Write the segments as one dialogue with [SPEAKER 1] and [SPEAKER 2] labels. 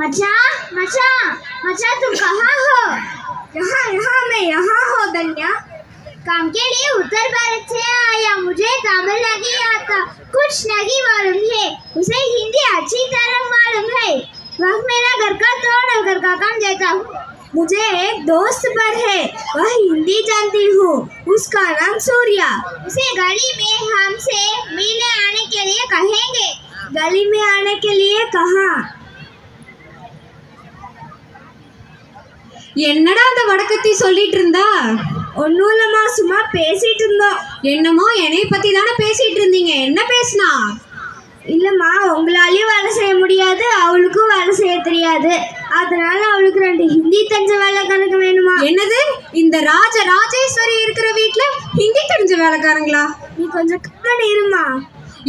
[SPEAKER 1] मचान मचान मचान तुम कहाँ हो? यहाँ यहाँ मैं यहाँ हो धन्या काम के लिए उत्तर भारत से आया, मुझे तमिल नहीं आता। कुछ नहीं मालूम है, उसे हिंदी अच्छी तरह मालूम है। वह मेरा घर का तोड़, घर का काम देता हूँ। मुझे एक दोस्त पर है, वह हिंदी जानती हूँ। उसका नाम सूर्या। उसे गली में हमसे मिलने आने के लिए कहेंगे। गली में आने के लिए कहाँ?
[SPEAKER 2] என்னடா அந்த வடக்கத்தி சொல்லிட்டு இருந்தா
[SPEAKER 1] ஒன்றும் இல்லைம்மா சும்மா பேசிட்டு இருந்தோம்.
[SPEAKER 2] என்னமோ என்னை பத்தி தானே பேசிட்டு இருந்தீங்க? என்ன பேசுனா?
[SPEAKER 1] இல்லைம்மா உங்களாலையும் வேலை செய்ய முடியாது அவளுக்கும் வேலை செய்ய தெரியாது. அதனால அவளுக்கு ரெண்டு ஹிந்தி தெரிஞ்ச வேலை கணக்கு வேணுமா?
[SPEAKER 2] என்னது? இந்த ராஜ ராஜேஸ்வரி இருக்கிற வீட்ல ஹிந்தி தெரிஞ்ச வேலைக்காரங்களா?
[SPEAKER 1] நீ கொஞ்சம் கம்மன் இருமா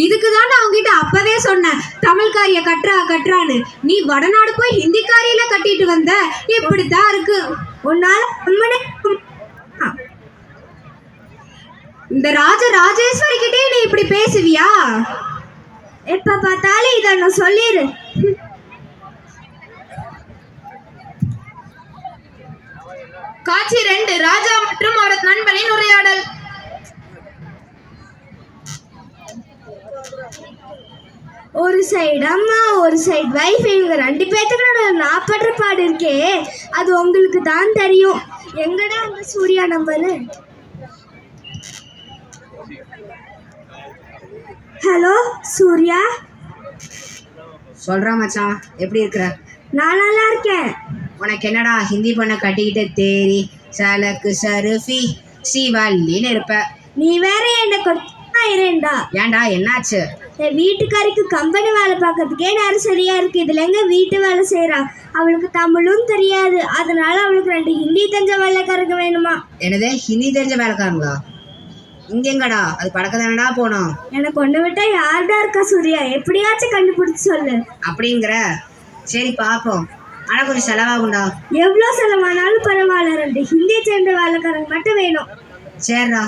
[SPEAKER 2] இதுக்கு தான் நான் உங்ககிட்ட அப்பவே சொன்னேன். தமிழ்காரிய கட்டுறா கட்டுறான்னு. நீ வடநாடு போய் ஹிந்திக்காரியில கட்டிட்டு வந்த? இப்படித்தான் இருக்கு.
[SPEAKER 1] உன்னால
[SPEAKER 2] இந்த ராஜ ராஜேஸ்வரி கிட்டே நீ இப்படி பேசுவியா?
[SPEAKER 1] எப்ப பார்த்தாலும் இதை நான் சொல்லிடு
[SPEAKER 3] காட்சி ரெண்டு ராஜா மற்றும் அவரது நண்பனின் உரையாடல்.
[SPEAKER 1] ஒரு சைடு அம்மா ஒரு சைடு வைஃப் இவங்க ரெண்டு பேர்த்துக்கு நான் படுற பாடு இருக்கே. அது உங்களுக்கு தான் தெரியும். எங்கடா உங்க சூர்யா நம்பரு ஹலோ சூர்யா?
[SPEAKER 4] சொல்கிறா மச்சான் எப்படி இருக்கிற?
[SPEAKER 1] நான் நல்லா இருக்கேன்.
[SPEAKER 4] உனக்கு என்னடா ஹிந்தி பொண்ணை கட்டிக்கிட்டு தேரி சலக்கு சருஃபி ஸ்ரீவல்லின்னு இருப்ப?
[SPEAKER 1] நீ வேற என்ன கொட்டாயிரேண்டா
[SPEAKER 4] ஏன்டா என்னாச்சு?
[SPEAKER 1] என் வீட்டுக்காரிக்கு கம்பெனி வேலை பார்க்கறதுக்கே நேரம் சரியா இருக்கு. இதுல எங்க வீட்டு வேலை செய்றா? அவளுக்கு தமிழும் தெரியாது. அதனால அவளுக்கு ரெண்டு ஹிந்தி தெரிஞ்ச வேலைக்காரங்க வேணுமா?
[SPEAKER 4] என்னது? ஹிந்தி தெரிஞ்ச வேலைக்காரங்களா? இங்க எங்கடா? அது படக்க தானடா போனோம்.
[SPEAKER 1] எனக்கு ஒன்று விட்டா யார்டா இருக்கா சூர்யா? எப்படியாச்சும் கண்டுபிடிச்சு சொல்லு.
[SPEAKER 4] அப்படிங்கிற. சரி பார்ப்போம். ஆனால் கொஞ்சம் செலவாகும்டா.
[SPEAKER 1] எவ்வளோ செலவானாலும் பரவாயில்ல. ரெண்டு ஹிந்தி சேர்ந்த வேலைக்காரங்க மட்டும் வேணும்.
[SPEAKER 4] சரிடா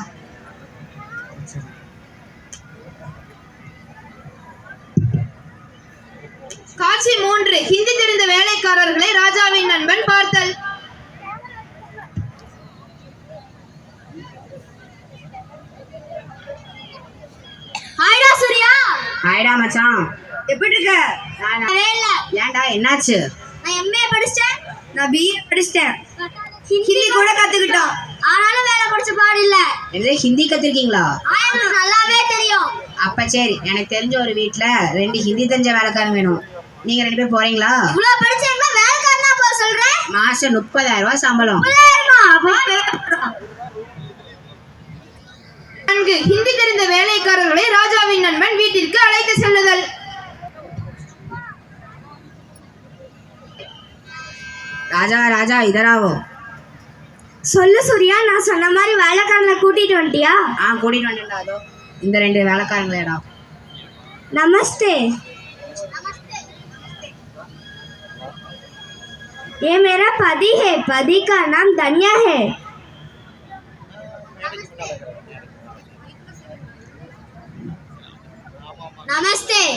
[SPEAKER 3] காட்சி மூன்று. ஹிந்தி தெரிந்த வேலைக்காரர்களை ராஜாவின் நண்பன் பார்த்தல்.
[SPEAKER 1] ஹாய்டா சூர்யா.
[SPEAKER 4] ஆயிடா மச்சான்.
[SPEAKER 1] எப்படி இருக்க
[SPEAKER 4] நானா?
[SPEAKER 1] இல்ல
[SPEAKER 4] ஏன்டா என்னாச்சு?
[SPEAKER 1] நான் எம்ஏ படிச்சிட்டேன்.
[SPEAKER 3] நான் பிஏ படிச்சிட்டேன்.
[SPEAKER 1] ஹிந்தி கூட கத்துக்கிட்டோம். ஆனாலும் வேலை படிச்ச பாடு இல்ல.
[SPEAKER 4] என்னது ஹிந்தி கற்றுருக்கீங்களா
[SPEAKER 1] ஆயிரம் நல்லாவே தெரியும்.
[SPEAKER 4] அப்போ சரி எனக்கு தெரிஞ்ச ஒரு வீட்டில் ரெண்டு ஹிந்தி தெரிஞ்ச வேலைக்காரங்க வேணும். நீங்க ரெண்டு பேர் போறீங்களா?
[SPEAKER 1] இவ்வளவு படிச்சவங்க வேலைக்காரனா போக சொல்றேன்
[SPEAKER 4] மாசம் முப்பதாயிரம்? ரூபாய் சம்பளம்
[SPEAKER 3] நன்கு ஹிந்தி தெரிந்த வேலைக்காரர்களை ராஜாவின் நண்பன் வீட்டிற்கு அழைத்து செல்லுதல்.
[SPEAKER 4] ராஜா ராஜா இதராவோ?
[SPEAKER 1] சொல்லு சூர்யா நான் சொன்ன மாதிரி வேலைக்காரங்களை கூட்டிட்டு வந்துட்டியா?
[SPEAKER 4] ஆ கூட்டிட்டு வந்துட்டா இந்த ரெண்டு வேலைக்காரங்களேடா
[SPEAKER 1] நமஸ்தே. ये मेरा पति है। पति का नाम धनिया है। नमस्ते।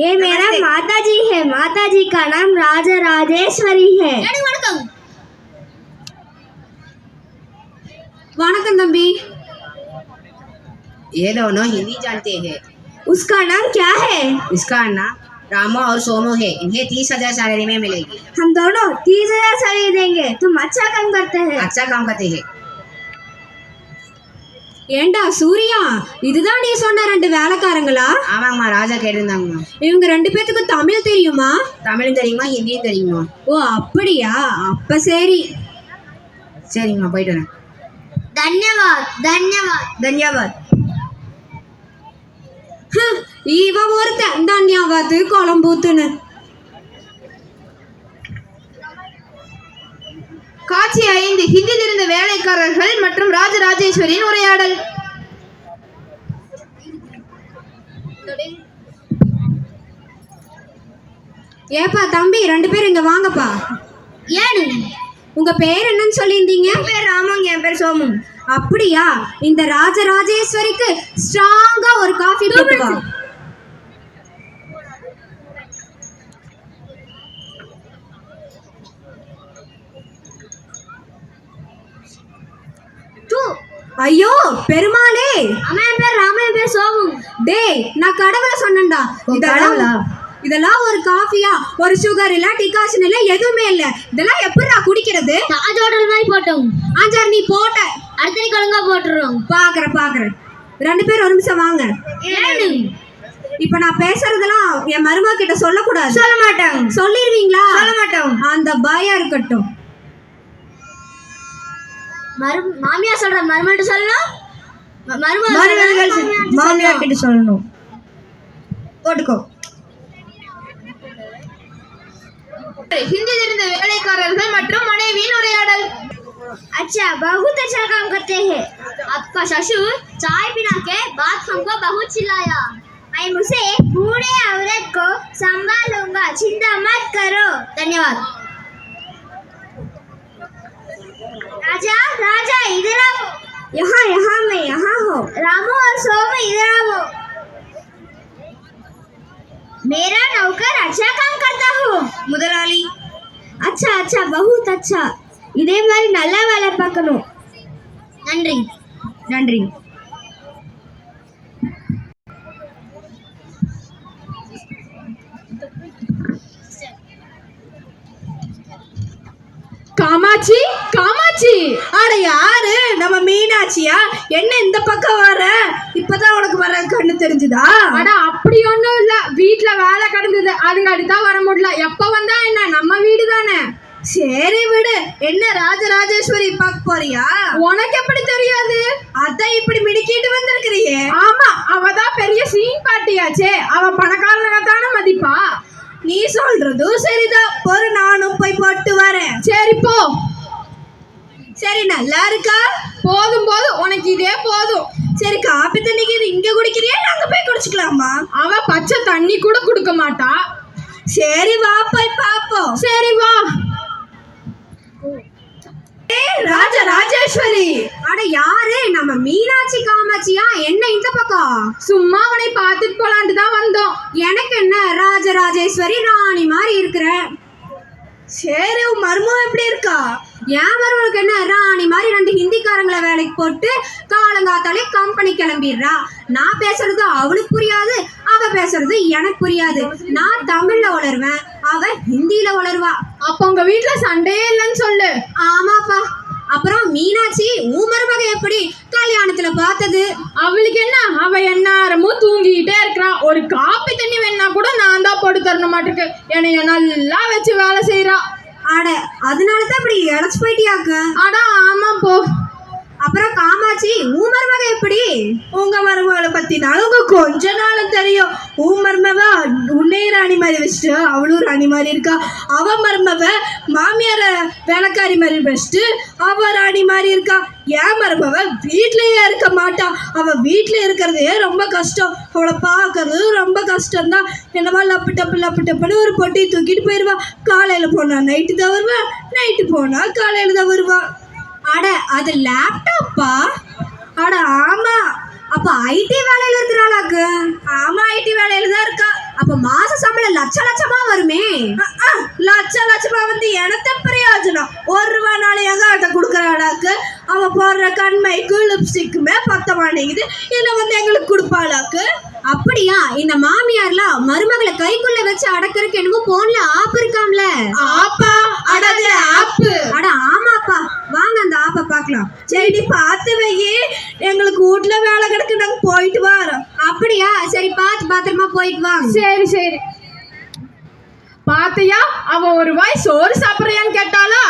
[SPEAKER 1] ये मेरा माता जी है। माता जी का नाम राजा राजेश्वरी है।
[SPEAKER 2] तंबी।
[SPEAKER 4] ये दोनों हिंदी जानते हैं।
[SPEAKER 1] उसका नाम क्या है?
[SPEAKER 4] इसका नाम रामो और सोमो है इन्हें तीस हजार सैलरी में मिलेगी
[SPEAKER 1] हम दोनों तीस हजार सैलरी देंगे तुम अच्छा काम करते हैं
[SPEAKER 4] अच्छा काम करते हैं
[SPEAKER 2] ஏண்டா சூர்யா இதுதான் நீ சொன்ன ரெண்டு வேலைக்காரங்களா
[SPEAKER 4] ஆமாங்கம்மா ராஜா கேட்டிருந்தாங்கம்மா
[SPEAKER 2] இவங்க ரெண்டு பேத்துக்கு தமிழ் தெரியுமா
[SPEAKER 4] தமிழும் தெரியுமா ஹிந்தியும் தெரியுமா
[SPEAKER 2] ஓ அப்படியா அப்ப சரி
[SPEAKER 4] சரிங்கம்மா போயிட்டு வரேன்
[SPEAKER 1] धन्यवाद धन्यवाद
[SPEAKER 4] தன்யவாத்
[SPEAKER 2] இவன் ஒருத்தன் தன்யாவாத்து குழம்பூத்துன்னு
[SPEAKER 3] காட்சி ஐந்து ஹிந்தி தெரிந்த வேலைக்காரர்கள் மற்றும் ராஜராஜேஸ்வரியின் உரையாடல்.
[SPEAKER 2] ஏப்பா தம்பி ரெண்டு பேரும் இங்க வாங்கப்பா.
[SPEAKER 1] ஏனு?
[SPEAKER 2] உங்க பேர் என்னன்னு சொல்லியிருந்தீங்க?
[SPEAKER 1] பேர் ராமங்க என் பேர் சோமு.
[SPEAKER 2] அப்படியா? இந்த ராஜராஜேஸ்வரிக்கு ஸ்ட்ராங்கா ஒரு காஃபி போட்டு வா ஐயோ பெருமாளே.
[SPEAKER 1] என் பேர் ராம என் பேர் சோமு
[SPEAKER 2] டேய் நான் கடவுளை சொன்னேன்டா.
[SPEAKER 3] கடவுளா?
[SPEAKER 2] இதெல்லாம் இதெல்லாம் ஒரு காஃபியா ஒரு சுகர் இல்ல டிகாஷன் இல்ல எதுவுமே இல்ல. இதெல்லாம் எப்படிடா குடிக்கிறது?
[SPEAKER 1] தாஜ் ஹோட்டல் மாதிரி போட்டோம்.
[SPEAKER 2] ஆஞ்சார் நீ போட்ட.
[SPEAKER 1] அடுத்த நீ ஒழுங்கா போட்டுருவோம்
[SPEAKER 2] பாக்குறேன் பாக்குறேன். ரெண்டு பேரும் ஒரு நிமிஷம் வாங்க. இப்ப நான் பேசுறதெல்லாம் என் மருமக கிட்ட சொல்லக்கூடாது.
[SPEAKER 3] சொல்ல மாட்டாங்க
[SPEAKER 2] சொல்லிருவீங்களா?
[SPEAKER 3] சொல்ல மாட்டோம்
[SPEAKER 2] அந்த பயம் இருக்கட்டும்.
[SPEAKER 1] மரு மாமியார் சொல்ற மருமகிட்ட சொல்லணும் ம- மருமக
[SPEAKER 3] மருமகள்
[SPEAKER 1] சொல்ற
[SPEAKER 3] மாமியார் கிட்ட சொல்லணும் போட்டுக்கோ ஹிந்தி தெரிந்த வேலைக்காரர்கள் மற்றும் மனைவியின் உரையாடல்
[SPEAKER 1] अच्छा बहुत अच्छा काम करते हैं आपका ससुर चाय पिला के बाद हमको बहुत चिल्लाया मैं मुझे बूढ़े औरत को संभालूंगा चिंता मत करो धन्यवाद राजा राजा इधर आओ यहाँ यहाँ मैं यहाँ हूँ रामू और सोमू इधर आओ मेरा नौकर अच्छा काम करता हूँ
[SPEAKER 3] முதலாளி
[SPEAKER 1] अच्छा अच्छा बहुत अच्छा இதே மாதிரி நல்லா வேலை பார்க்கணும் நன்றி
[SPEAKER 3] நன்றி
[SPEAKER 2] காமாட்சி காமாட்சி. அட யாரு? நம்ம மீனாட்சியா? என்ன இந்த பக்கம் வர? இப்பதான் உனக்கு வர கண்ணு தெரிஞ்சுதா?
[SPEAKER 5] அட அப்படி ஒண்ணும் இல்ல. வீட்ல வேலை கிடந்தது. அதுங்காடி தான் வர முடியல. எப்ப வந்தா என்ன? நம்ம வீடு தானே
[SPEAKER 2] சரி விடு. என்ன ராஜராஜேஸ்வரி பார்க்க போறியா?
[SPEAKER 5] உனக்கு எப்படி தெரியாது?
[SPEAKER 2] அதான் இப்படி மிடிக்கிட்டு வந்திருக்கிறியே.
[SPEAKER 5] ஆமா அவ தான் பெரிய சீன் பாட்டியாச்சே. அவ பணக்காரங்க தானே மதிப்பா?
[SPEAKER 2] நீ சொல்றதும் சரிதான். பொறு நானும் போய் போட்டு வரேன்.
[SPEAKER 5] சரி போ.
[SPEAKER 2] சரி நல்லா இருக்கா?
[SPEAKER 5] போதும் போதும். உனக்கு இதே போதும்.
[SPEAKER 2] சரி காப்பி தண்ணிக்கு இது இங்க குடிக்கிறியா? நாங்க போய் குடிச்சுக்கலாமா?
[SPEAKER 5] அவ பச்சை தண்ணி கூட கொடுக்க மாட்டா.
[SPEAKER 2] சரி வா போய் பாப்போம்.
[SPEAKER 5] சரி வா.
[SPEAKER 2] ராஜ ராஜேஸ்வரி. அட யாரு? நம்ம மீனாட்சி காமாட்சியா? என்ன இந்த பக்கம்?
[SPEAKER 5] சும்மா அவனை பார்த்துட்டு போலான்ட்டு தான் வந்தோம்.
[SPEAKER 2] எனக்கு என்ன ராஜராஜேஸ்வரி ராணி மாதிரி இருக்கிற? சரி உன் எப்படி இருக்கா? என் மருமகளுக்கு என்ன? ராணி மாதிரி ரெண்டு ஹிந்திக்காரங்களை வேலைக்கு போட்டு காலங்காத்தாலே கம்பெனி கிளம்பிடுறா. நான் பேசுறது அவளுக்கு புரியாது அவ பேசுறது எனக்கு புரியாது. நான் தமிழ்ல வளருவேன் அவ ஹிந்தியில வளருவா.
[SPEAKER 5] அப்ப உங்க வீட்ல சண்டையே இல்லைன்னு சொல்லு.
[SPEAKER 2] ஆமாப்பா. அப்புறம் மீனாட்சி உன் மருமக எப்படி கல்யாணத்துல பார்த்தது?
[SPEAKER 5] அவளுக்கு என்ன? அவ எந்நேரமும் தூங்கிக்கிட்டே இருக்கிறா. ஒரு காப்பி தண்ணி வேணா கூட நான் தான் போட்டு தரணும் மாட்டிருக்கு என்னைய நல்லா வச்சு வேலை செய்றா.
[SPEAKER 2] அட அதனால தான் இப்படி இழைச்சு போயிட்டியாக்க?
[SPEAKER 5] அடா ஆமா போ.
[SPEAKER 2] அப்புறம் காமாட்சி ஊ மருமக எப்படி? உங்க மருமகளை பத்தினாலும் உங்க கொஞ்ச நாளும் தெரியும். ஊ மருமவ உன்னையும் ராணி மாதிரி வச்சுட்டு அவளும் ராணி மாதிரி இருக்கா. அவ மருமவ மாமியார வேலைக்காரி மாதிரி வச்சுட்டு அவ ராணி மாதிரி இருக்கா. என் மருமவ வீட்லயே இருக்க மாட்டா. அவ வீட்டுல இருக்கிறதே ரொம்ப கஷ்டம். அவளை பார்க்கறது ரொம்ப கஷ்டம்தான். என்னவா லப்பு டப்பு லப்பு டப்புன்னு ஒரு பொட்டியை தூக்கிட்டு போயிடுவா காலையில போனா நைட்டு தான் வருவா நைட்டு போனா காலையில தான் வருவா. அட அது லேப்டாப்பா அட ஆமா. அப்ப ஐடி வேலையில இருக்கிறாளாக்கு. ஆமா ஐடி வேலையில தான் இருக்கா. அப்ப மாச சம்பளம் லட்ச லட்சமா வருமே. லட்ச லட்சமா வந்து எனக்கு பிரயோஜனம். ஒரு ரூபானாலும் எங்க அதை கொடுக்குறாளாக்கு. அவ போடுற கண்மைக்கு லிப்ஸ்டிக்குமே பத்த மாட்டேங்குது. இதை வந்து எங்களுக்கு கொடுப்பாளாக்கு? அப்படியா? இந்த மாமியார்லாம் மருமகளை கைக்குள்ள வச்சு அடக்கறதுக்கு என்னமோ போன்ல ஆப் இருக்காம்ல. ஆப்பா அடது ஆப்பு அட ஆமாப்பா. வாங்க அந்த ஆப்பை பார்க்கலாம். சரி பார்த்து வை எங்களுக்கு வீட்ல வேலை கிடக்கு நாங்க போயிட்டு வரோம். அப்படியா? சரி பார்த்து பத்திரமா போயிட்டு வாங்க.
[SPEAKER 5] சரி சரி. பாத்தியா அவ ஒரு வாய் சோறு சாப்பிடுறியான்னு கேட்டாளா?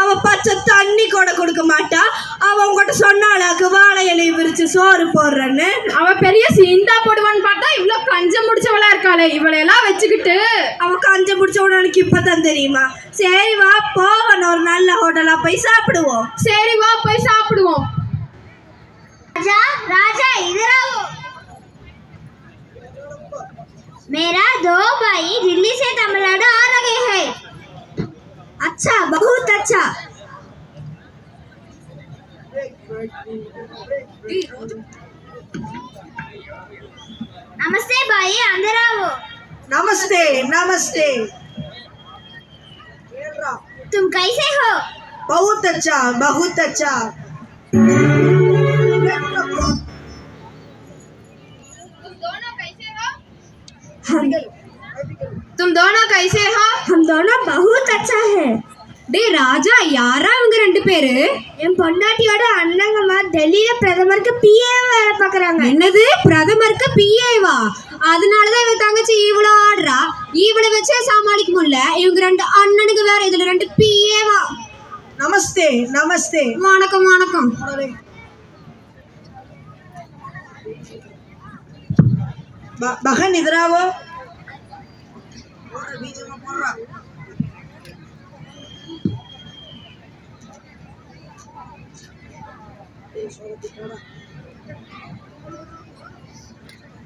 [SPEAKER 2] அவ பச்சை தண்ணி கூட கொடுக்க மாட்டா. அவ உங்ககிட்ட சொன்னாளாக்கு வாழை இலையை விரிச்சு சோறு போடுறேன்னு?
[SPEAKER 5] அவ பெரிய சீந்தா போடுவான்னு பார்த்தா இவ்ளோ கஞ்சம் முடிச்சவளா இருக்காளே இவளையெல்லாம் வச்சுக்கிட்டு
[SPEAKER 2] அவ கஞ்ச பிடிச்ச உனக்கு இப்பதான் தெரியுமா சரி வா போவன ஒரு நல்ல ஹோட்டலா போய் சாப்பிடுவோம்
[SPEAKER 5] சரி வா போய் சாப்பிடுவோம்
[SPEAKER 1] राजा राजा इधर आओ मेरा दो भाई दिल्ली से तमिलनाडु आ रहे हैं
[SPEAKER 2] अच्छा बहुत अच्छा
[SPEAKER 1] नमस्ते नमस्ते भाई अंदर आओ।
[SPEAKER 2] नमस्ते नमस्ते।
[SPEAKER 1] तुम कैसे हो?
[SPEAKER 2] बहुत अच्छा बहुत अच्छा।
[SPEAKER 3] तुम दोनों कैसे हो?
[SPEAKER 1] हम दोनों बहुत अच्छा है।
[SPEAKER 2] டே ராஜா யாரா இவங்க ரெண்டு பேரு?
[SPEAKER 1] என் பொண்டாட்டியோட அண்ணங்கம்மா டெல்லியில பிரதமருக்கு பிஏ வேலை பாக்குறாங்க
[SPEAKER 2] என்னது? பிரதமருக்கு பிஏவா அதனாலதான் இவன் தங்கச்சி இவ்வளவு ஆடுறா. இவளை வச்சே சமாளிக்க முடியல. இவங்க ரெண்டு அண்ணனுக்கு வேற இதுல ரெண்டு பிஏவா
[SPEAKER 6] நமஸ்தே நமஸ்தே.
[SPEAKER 2] வணக்கம் வணக்கம்.
[SPEAKER 6] பகன் இதராவோ போடுறா.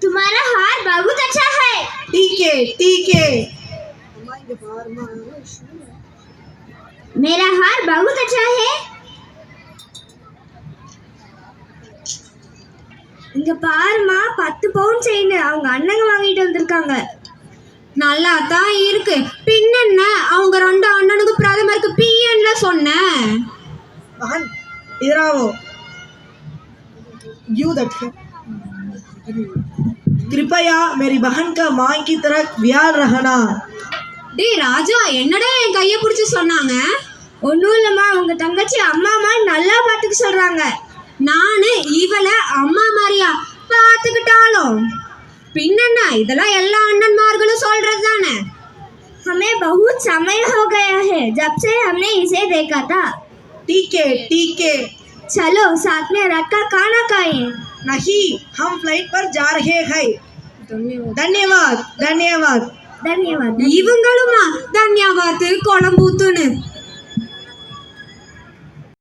[SPEAKER 1] तुम्हारा हार बहुत अच्छा है
[SPEAKER 6] ठीक है ठीक है
[SPEAKER 1] मेरा हार बहुत अच्छा है இங்க பாருமா பத்து பவுன் செயின் அவங்க அண்ணங்க வாங்கிட்டு வந்திருக்காங்க
[SPEAKER 2] நல்லா தான் இருக்கு பின்னென்ன அவங்க ரெண்டு அண்ணனுக்கு பிரதமருக்கு பிஏன்னு சொன்னேன்
[SPEAKER 6] बहन इधर आओ यू दैट कृपया मेरी बहन का माँ की तरह ख्याल रखना
[SPEAKER 2] டேய் ராஜா என்னடா என் கையை பிடிச்சி சொன்னாங்க
[SPEAKER 1] ஒன்றும் இல்லைம்மா அவங்க தங்கச்சி அம்மா அம்மா நல்லா பார்த்துக்க சொல்றாங்க
[SPEAKER 2] நானு இவளை அம்மா மாதிரியா பார்த்துக்கிட்டாலும் பின்னென்ன இதெல்லாம் எல்லா அண்ணன்மார்களும் சொல்றது தானே
[SPEAKER 1] हमें बहुत समय हो गया है जब से हमने इसे देखा था
[SPEAKER 6] ठीक है ठीक है
[SPEAKER 1] चलो साथ में रखकर खाना खाएं
[SPEAKER 6] नहीं हम फ्लाइट पर जा रहे हैं धन्यवाद धन्यवाद
[SPEAKER 1] धन्यवाद
[SPEAKER 2] இவங்களுமா தன்யாவாத்து குழம்பூத்துன்னு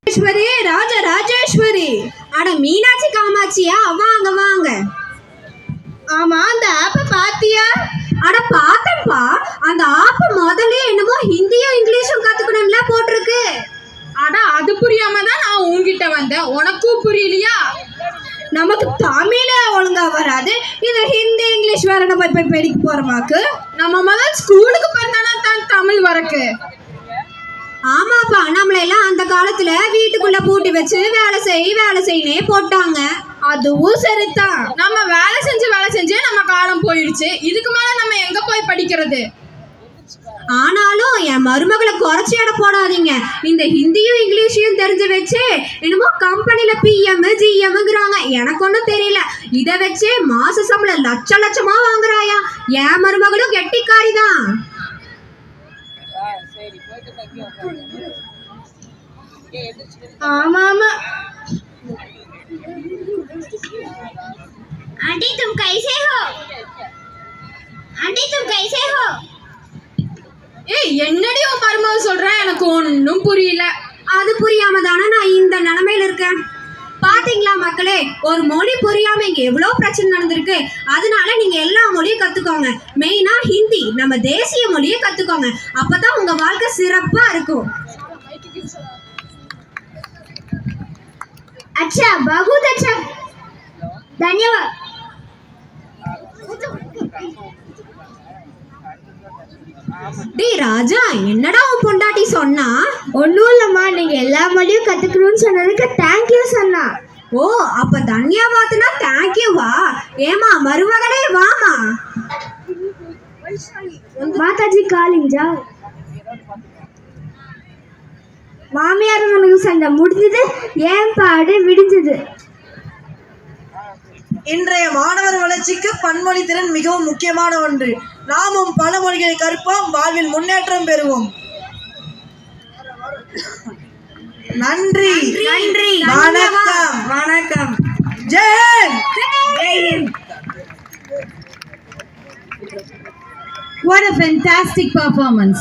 [SPEAKER 2] ராஜேஸ்வரி ராஜ ராஜேஸ்வரி அட மீனாட்சி காமாட்சியா வாங்க வாங்க
[SPEAKER 3] ஆமா அந்த ஆப்பை பாத்தியா
[SPEAKER 2] அட பார்த்தேன்ப்பா அந்த ஆப்பு முதல்ல என்னமோ ஹிந்தியும் இங்கிலீஷும் கத்துக்கணும்ல போட்டிருக்கு
[SPEAKER 5] ஆனா அது புரியாம தான் நான் உங்ககிட்ட வந்தேன். உனக்கும் புரியலையா?
[SPEAKER 2] நமக்கு தமிழே ஒழுங்கா வராது. இது ஹிந்தி இங்கிலீஷ் வேற நம்ம இப்ப படிக்க போறோமாக்கு
[SPEAKER 5] நம்ம முதல் ஸ்கூலுக்கு பிறந்தானா தான் தமிழ் வரக்கு?
[SPEAKER 2] ஆமாப்பா நம்மள எல்லாம் அந்த காலத்துல வீட்டுக்குள்ள பூட்டி வச்சு வேலை செய் வேலை செய்யனே போட்டாங்க.
[SPEAKER 5] அதுவும் சரிதான். நம்ம வேலை செஞ்சு வேலை செஞ்சு நம்ம காலம் போயிடுச்சு. இதுக்கு மேல நம்ம எங்க போய் படிக்கிறது?
[SPEAKER 2] ஆனாலும் என் மருமகளை குறைச்சி எடை போடாதீங்க இந்த ஹிந்தியும் இங்கிலீஷையும் தெரிஞ்சு வச்சு என்னமோ கம்பெனில பிஎம் ஜிஎம்ங்கிறாங்க எனக்கு ஒன்றும் தெரியல இதை வச்சே மாச சம்பளம் லட்ச லட்சமா வாங்குறாயா என் மருமகளும் கெட்டிக்காரி தான்
[SPEAKER 1] आमा आमा आंटी तुम कैसे हो आंटी तुम कैसे हो
[SPEAKER 5] ஏய் என்னடி உன் மருமக சொல்ற? எனக்கு ஒன்றும் புரியல.
[SPEAKER 2] அது புரியாம தானே நான் இந்த நிலமையில இருக்கேன். பாத்தீங்களா மக்களே ஒரு மொழி புரியாம இங்க எவ்வளவு பிரச்சனை நடந்திருக்கு. அதனால நீங்க எல்லா மொழியும் கத்துக்கோங்க. மெயினா ஹிந்தி. நம்ம தேசிய மொழியை கத்துக்கோங்க. அப்பதான் உங்க வாழ்க்கை சிறப்பா இருக்கும்.
[SPEAKER 1] அச்சா பகுத் அச்சா. தன்யவாத்
[SPEAKER 2] டேய் ராஜா என்னடா உன் பொண்டாட்டி சொன்னா?
[SPEAKER 1] ஒன்றும் இல்லைம்மா நீங்கள் எல்லா மொழியும் கற்றுக்கணும்னு சொன்னதுக்கு தேங்க்யூ சொன்னா.
[SPEAKER 2] ஓ அப்ப தேங்க்யூ வா? ஏமா மருமகனே வாமா
[SPEAKER 1] மாதாஜி காலிங்ஜா மாமியார் மனுக்கு சண்டை முடிஞ்சது ஏன் பாடு விடிஞ்சது?
[SPEAKER 6] இன்றைய மாணவர் வளர்ச்சிக்கு பன்மொழி திறன் மிகவும் முக்கியமான ஒன்று. நாமும் பல மொழிகளை கற்போம் வாழ்வில் முன்னேற்றம் பெறுவோம். நன்றி.
[SPEAKER 2] நன்றி.
[SPEAKER 6] வணக்கம்.
[SPEAKER 2] வணக்கம்.
[SPEAKER 6] Jai
[SPEAKER 3] What a fantastic performance.